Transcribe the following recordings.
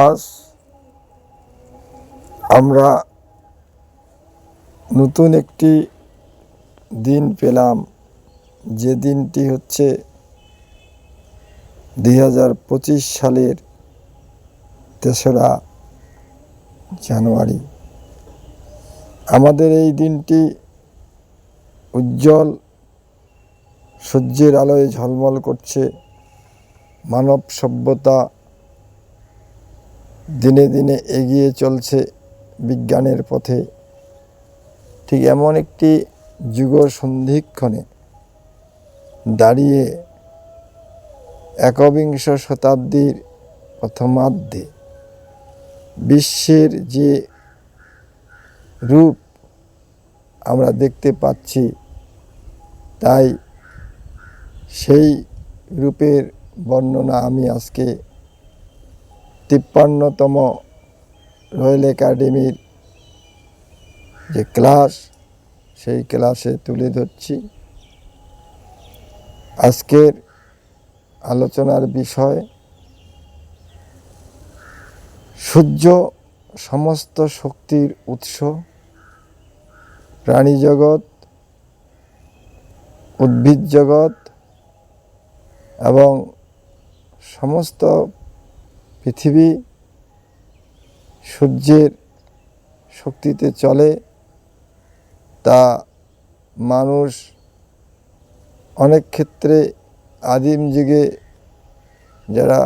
আজ আমরা নতুন একটি দিন পেলাম। যে দিনটি হচ্ছে দুই হাজার পঁচিশ সালের তেসরা জানুয়ারি। আমাদের এই দিনটি উজ্জ্বল, সূর্যের আলোয় ঝলমল করছে, মানব সভ্যতা দিনে দিনে এগিয়ে চলছে বিজ্ঞানের পথে। ঠিক এমন একটি যুগ সন্ধিক্ষণে দাঁড়িয়ে একবিংশ শতাব্দীর প্রথমার্ধে বিশ্বের যে রূপ আমরা দেখতে পাচ্ছি, তাই সেই রূপের বর্ণনা আমি আজকে তিপ্পান্নতম রয়্যাল একাডেমির যে ক্লাস, সেই ক্লাসে তুলে ধরছি। আজকের আলোচনার বিষয়, সূর্য সমস্ত শক্তির উৎস, প্রাণী জগৎ, উদ্ভিদ জগৎ এবং সমস্ত পৃথিবী সূর্যের শক্তিতে চলে, তা মানুষ অনেক ক্ষেত্রে আদিম যুগে যারা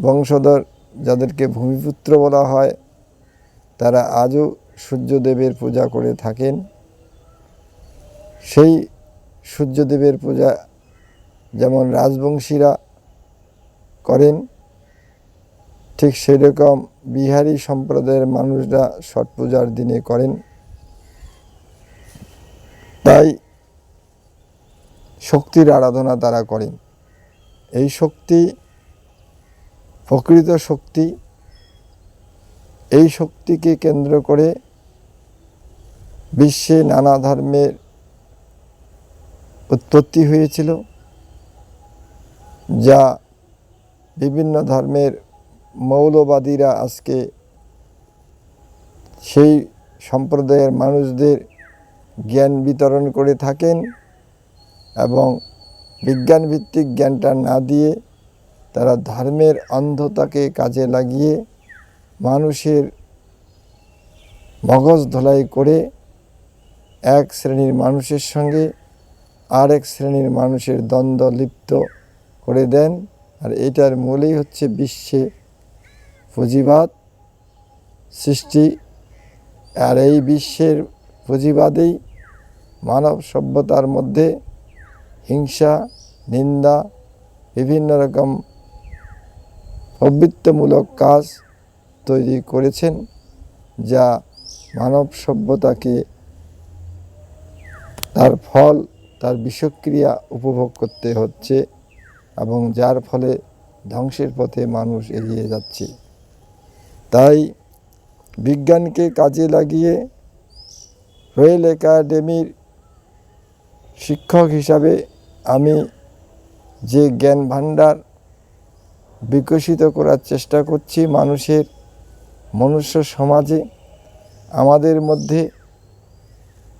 বংশধর, যাদেরকে ভূমিপুত্র বলা হয়, তারা আজও সূর্যদেবের পূজা করে থাকেন। সেই সূর্যদেবের পূজা যেমন রাজবংশীরা করেন ঠিক সেরকম বিহারি সম্প্রদায়ের মানুষরা ছট পূজার দিনে করেন। তাই শক্তির আরাধনা তারা করেন। এই শক্তি, প্রকৃত শক্তি, এই শক্তিকে কেন্দ্র করে বিশ্বে নানা ধর্মের উৎপত্তি হয়েছিল, যা বিভিন্ন ধর্মের মৌলবাদীরা আজকে সেই সম্প্রদায়ের মানুষদের জ্ঞান বিতরণ করে থাকেন এবং বিজ্ঞানভিত্তিক জ্ঞানটা না দিয়ে তারা ধর্মের অন্ধতাকে কাজে লাগিয়ে মানুষের মগজ ধোলাই করে এক শ্রেণির মানুষের সঙ্গে আরেক শ্রেণির মানুষের দ্বন্দ্ব লিপ্ত করে দেন। আর এটার মূলেই হচ্ছে বিশ্বে পুঁজিবাদ সৃষ্টি আর এই বিশ্বের পুঁজিবাদেই মানব সভ্যতার মধ্যে হিংসা, নিন্দা, বিভিন্ন রকম প্রবৃত্তমূলক কাজ তৈরি করেছেন যা মানব সভ্যতাকে তার ফল, তার বিষক্রিয়া উপভোগ করতে হচ্ছে এবং যার ফলে ধ্বংসের পথে মানুষ এগিয়ে যাচ্ছে। তাই বিজ্ঞানকে কাজে লাগিয়ে রয়েল একাডেমির শিক্ষক হিসাবে আমি যে জ্ঞান ভাণ্ডার বিকশিত করার চেষ্টা করছি মানুষের, মনুষ্য সমাজে, আমাদের মধ্যে,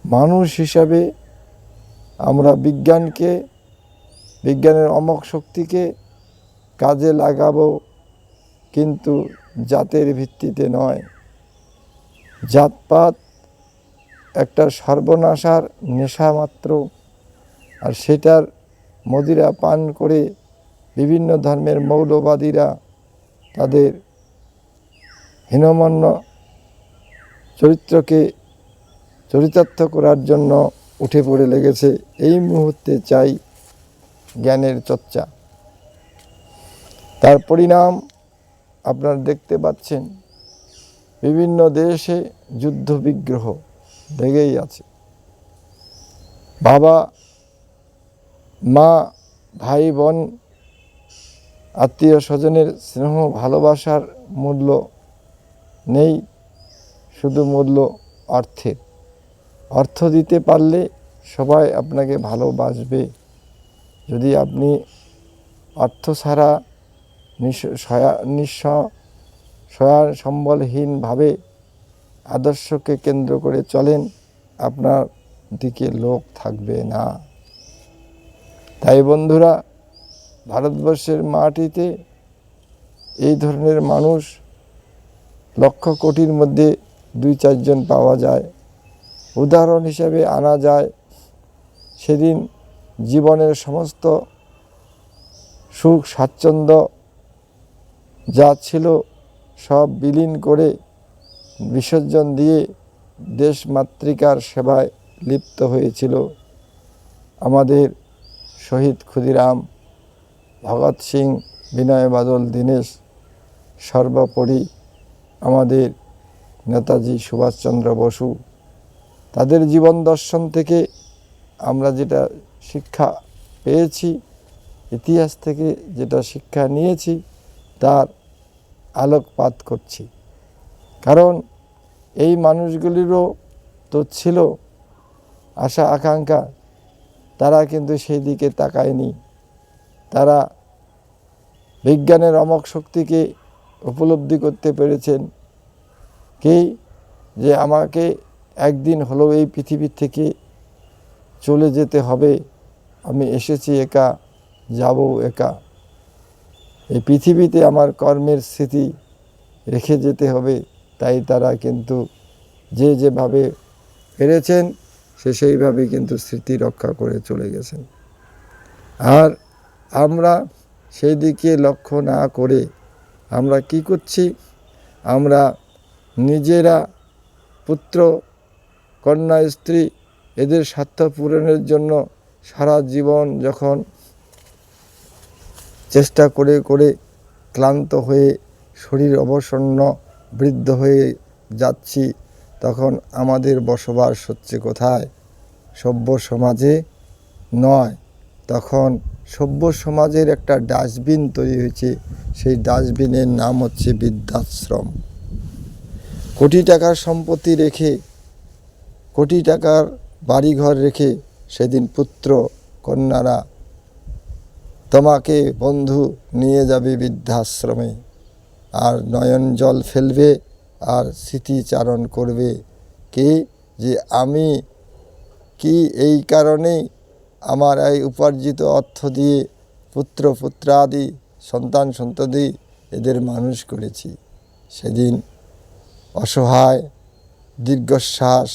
মানুষ হিসাবে আমরা বিজ্ঞানকে, বিজ্ঞানের অমক শক্তিকে কাজে লাগাবো। কিন্তু জাতের ভিত্তিতে নয়। জাতপাত একটা সর্বনাশার নেশা মাত্র, আর সেটার মদিরা পান করে বিভিন্ন ধর্মের মৌলবাদীরা তাদের হীনমন্য চরিত্রকে চরিতার্থ করার জন্য উঠে পড়ে লেগেছে। এই মুহূর্তে চাই জ্ঞানের চর্চা। তার পরিণাম আপনারা দেখতে পাচ্ছেন, বিভিন্ন দেশে যুদ্ধ বিগ্রহ লেগেই আছে। বাবা, মা, ভাই, বোন আত্মীয় স্বজনের স্নেহ ভালোবাসার মূল্য নেই, শুধু মূল্য অর্থের। অর্থ দিতে পারলে সবাই আপনাকে ভালোবাসবে। যদি আপনি অর্থ ছাড়া নিঃস সয়া- সম্বলহীনভাবে আদর্শকে কেন্দ্র করে চলেন, আপনার দিকে লোক থাকবে না। তাই বন্ধুরা, ভারতবর্ষের মাটিতে এই ধরনের মানুষ লক্ষ কোটির মধ্যে দুই চারজন পাওয়া যায়। উদাহরণ হিসেবে আনা যায়, সেদিন জীবনের সমস্ত সুখ, স্বাচ্ছন্দ্য যা ছিল সব বিলীন করে বিসর্জন দিয়ে দেশ মাতৃকার সেবায় লিপ্ত হয়েছিল আমাদের শহীদ ক্ষুদিরাম, ভগৎ সিং, বিনয় বাদল, দীনেশ, সর্বোপরি আমাদের নেতাজি সুভাষচন্দ্র বসু। তাদের জীবন দর্শন থেকে আমরা যেটা শিক্ষা পেয়েছি, ইতিহাস থেকে যেটা শিক্ষা নিয়েছি, তার আলোকপাত করছি। কারণ এই মানুষগুলিরও তো ছিল আশা, আকাঙ্ক্ষা, তারা কিন্তু সেই দিকে তাকায়নি। তারা বিজ্ঞানের অমক শক্তিকে উপলব্ধি করতে পেরেছেন। কি যে আমাকে একদিন হলেও এই পৃথিবীর থেকে চলে যেতে হবে, আমি এসেছি একা, যাব একা। এই পৃথিবীতে আমার কর্মের স্মৃতি রেখে যেতে হবে, তাই তারা কিন্তু যে যেভাবে পেরেছেন সে সেইভাবে কিন্তু স্মৃতি রক্ষা করে চলে গেছেন। আর আমরা সেই দিকে লক্ষ্য না করে আমরা কি করছি? আমরা নিজেরা পুত্র, কন্যা, স্ত্রী, এদের স্বার্থ পূরণের জন্য সারা জীবন যখন চেষ্টা করে করে ক্লান্ত হয়ে শরীর অবসন্ন, বৃদ্ধ হয়ে যাচ্ছি, তখন আমাদের বসবাস হচ্ছে কোথায়? সভ্য সমাজে নয়। তখন সভ্য সমাজের একটা ডাস্টবিন তৈরি হয়েছে। সেই ডাস্টবিনের নাম হচ্ছে বৃদ্ধাশ্রম। কোটি টাকার সম্পত্তি রেখে, কোটি টাকার বাড়িঘর রেখে সেদিন পুত্র, কন্যারা তোমাকে বন্ধু নিয়ে যাবে বৃদ্ধাশ্রমে। আর নয়ন জল ফেলবে আর স্মৃতিচারণ করবে। কি যে আমি, কি এই কারণেই আমার এই উপার্জিত অর্থ দিয়ে পুত্র পুত্রাদি, সন্তান সন্ততি এদের মানুষ করেছি। সেদিন অসহায় দীর্ঘশ্বাস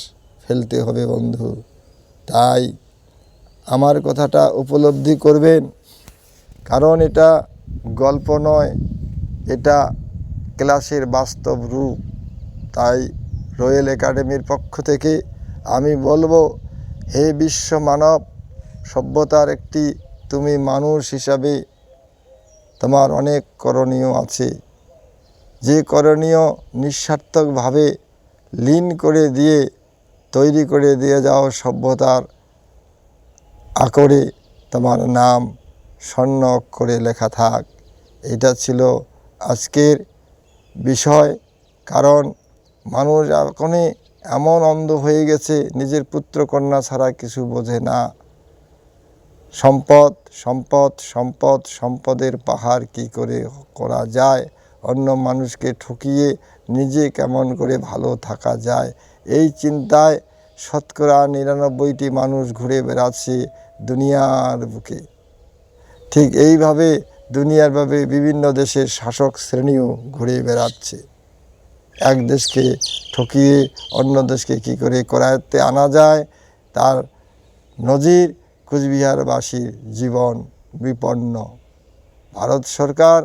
ফেলতে হবে বন্ধু। তাই আমার কথাটা উপলব্ধি করবেন। কারণ এটা গল্প নয়, এটা ক্লাসের বাস্তব রূপ। তাই রয়্যাল একাডেমির পক্ষ থেকে আমি বলব, হে বিশ্ব মানব, সভ্যতার একটি তুমি মানুষ হিসাবে তোমার অনেক করণীয় আছে। যে করণীয় নিঃস্বার্থকভাবে লীন করে দিয়ে, তৈরি করে দিয়ে যাও সভ্যতার আকরে তোমার নাম। স্বর্ণ অক্ষরে লেখা থাক। এটা ছিল আজকের বিষয়, কারণ মানুষ এখনই এমন অন্ধ হয়ে গেছে, নিজের পুত্র কন্যা ছাড়া কিছু বোঝে না। সম্পদ সম্পদ সম্পদ, সম্পদের পাহাড় কি করে করা যায়? অন্য মানুষকে ঠকিয়ে নিজে কেমন করে ভালো থাকা যায়? এই চিন্তায় শতকরা নিরানব্বইটি মানুষ ঘুরে বেড়াচ্ছে দুনিয়ার বুকে। ঠিক এইভাবে দুনিয়ার ভাবে বিভিন্ন দেশের শাসক শ্রেণীও ঘুরে বেড়াচ্ছে। এক দেশকে ঠকিয়ে অন্য দেশকে কি করে করায়ত্তে আনা যায়, তার নজির কুচবিহারবাসীর জীবন বিপন্ন। ভারত সরকার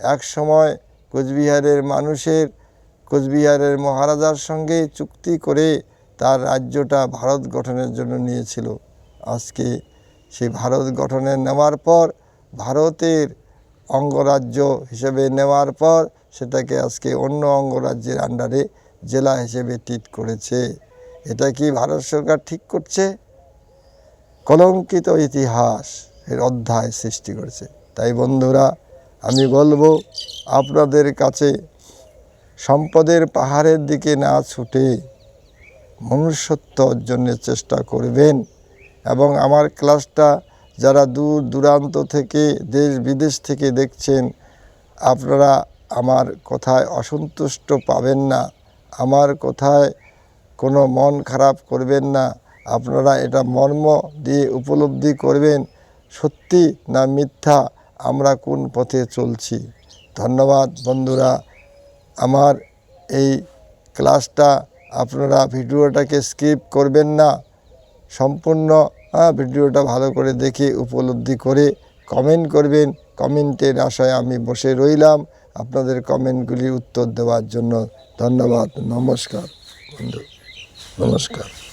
এক সময় কোচবিহারের মানুষের, কোচবিহারের মহারাজার সঙ্গে চুক্তি করে তার রাজ্যটা ভারত গঠনের জন্য নিয়েছিল। আজকে সেই ভারত গঠনে নেওয়ার পর ভারতের অঙ্গরাজ্য হিসেবে নেওয়ার পর সেটাকে আজকে অন্য অঙ্গরাজ্যের আন্ডারে জেলা হিসেবে ট্রিট করেছে। এটা কি ভারত সরকার ঠিক করছে? কলঙ্কিত ইতিহাস এর অধ্যায় সৃষ্টি করেছে। তাই বন্ধুরা, আমি বলব, আপনাদের কাছে সম্পদের পাহাড়ের দিকে না ছুটে মনুষ্যত্ব অর্জনের চেষ্টা করবেন এবং আমার ক্লাসটা যারা দূর দূরান্ত থেকে, দেশ বিদেশ থেকে দেখছেন, আপনারা আমার কথায় অসন্তুষ্ট পাবেন না। আমার কথায় কোনো মন খারাপ করবেন না। আপনারা এটা মর্ম দিয়ে উপলব্ধি করবেন, সত্যি না মিথ্যা, আমরা কোন পথে চলছি। ধন্যবাদ বন্ধুরা। আমার এই ক্লাসটা আপনারা ভিডিওটাকে স্কিপ করবেন না। সম্পূর্ণ ভিডিওটা ভালো করে দেখে, উপলব্ধি করে কমেন্ট করবেন। কমেন্টের আশায় আমি বসে রইলাম। আপনাদের কমেন্টগুলি উত্তর দেওয়ার জন্য ধন্যবাদ। নমস্কার বন্ধু। নমস্কার।